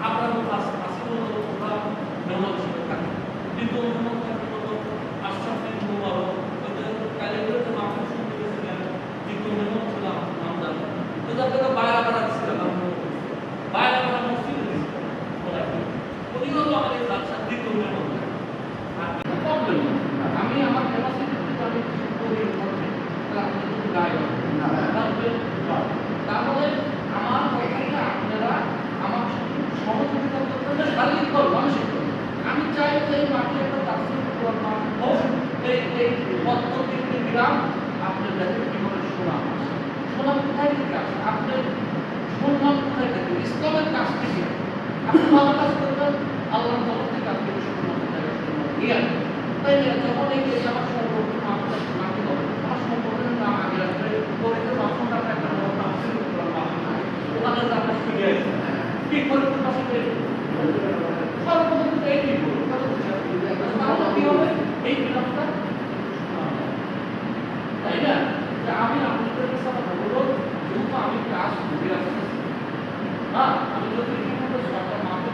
আপনার কাছে এই মাঠে একটা করার মাঠ হোক, এই এই পদ্ধতিতে গ্রাম আপনার কাছে কীভাবে সুনাম সুনাম কোথায় থেকে আসে? আপনার সুনাম কোথায় থেকে? ইসলামের কাছ থেকে। আপনি ভালো কাজ করবেন, আল্লাহর তরফ থেকে আপনি সুনাম কোথায় দিয়ে তাই না? যখন এই যে আমার সম্পর্ক আপনার মাকে হবে আমার সম্পর্কের নাম আগে আসবে পরিচয় বাসনটা একটা বড় নাম ছিল ওখানে আমরা ফিরে আসি কি করে পাশে সর্বপ্রথম এই দিব তাহলে কি হবে এই বিরামটা তাই না, যে আপনাদের কাছে অনুরোধ, যেহেতু আমি কাজ করে আসতেছি হ্যাঁ আমি যদি এখানে সরকার মাত্র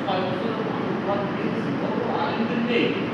ছয় আমি উপহার দিয়েছি কত আমার